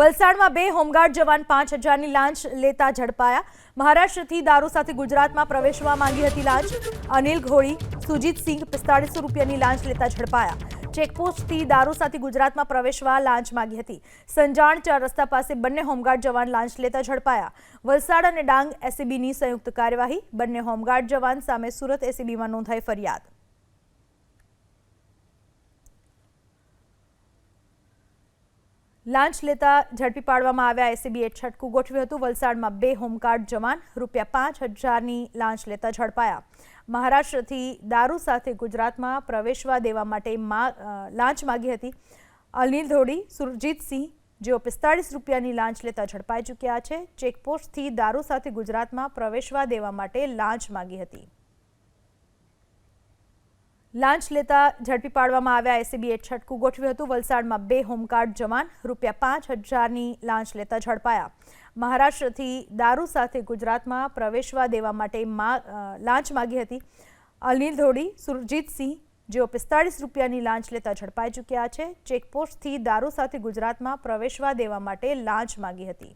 વલસાડમાં બે હોમગાર્ડ જવાન પાંચ હજારની લાંચ લેતા ઝડપાયા. મહારાષ્ટ્રથી દારૂ સાથે ગુજરાતમાં પ્રવેશવા માંગી હતી લાંચ. અનિલ ઘોડી, સુજીત સિંહ પિસ્તાળીસો રૂપિયાની લાંચ લેતા ઝડપાયા. ચેકપોસ્ટથી દારૂ સાથે ગુજરાતમાં પ્રવેશવા લાંચ માંગી હતી. સંજાણ ચાર રસ્તા પાસે બંને હોમગાર્ડ જવાન લાંચ લેતા ઝડપાયા. વલસાડ અને ડાંગ એસીબીની સંયુક્ત કાર્યવાહી. બંને હોમગાર્ડ જવાન સામે સુરત એસીબીમાં નોંધાઈ ફરિયાદ. લાંચ લેતા ઝડપી પાડવામાં આવ્યા. એસીબીએ છટકું ગોઠવ્યું હતું. વલસાડમાં બે હોમગાર્ડ જવાન રૂપિયા પાંચ હજારની લાંચ લેતા ઝડપાયા. મહારાષ્ટ્રથી દારૂ સાથે ગુજરાતમાં પ્રવેશવા દેવા માટે લાંચ માગી હતી. અનિલ ધોડી સુરજીતસિંહ જેઓ પિસ્તાળીસ રૂપિયાની લાંચ લેતા ઝડપાઈ ચૂક્યા છે. ચેકપોસ્ટથી દારૂ સાથે ગુજરાતમાં પ્રવેશવા દેવા માટે લાંચ માગી હતી. લાંચ લેતા ઝડપી પાડવામાં આવ્યા. એસીબીએ છટકું ગોઠવ્યું હતું. વલસાડમાં બે હોમગાર્ડ જવાન રૂપિયા પાંચ હજારની લાંચ લેતા ઝડપાયા. મહારાષ્ટ્રથી દારૂ સાથે ગુજરાતમાં પ્રવેશવા દેવા માટે લાંચ માગી હતી. અનિલ ધોડી સુરજીતસિંહ જેઓ પિસ્તાળીસ રૂપિયાની લાંચ લેતા ઝડપાઈ ચૂક્યા છે. ચેકપોસ્ટથી દારૂ સાથે ગુજરાતમાં પ્રવેશવા દેવા માટે લાંચ માગી હતી.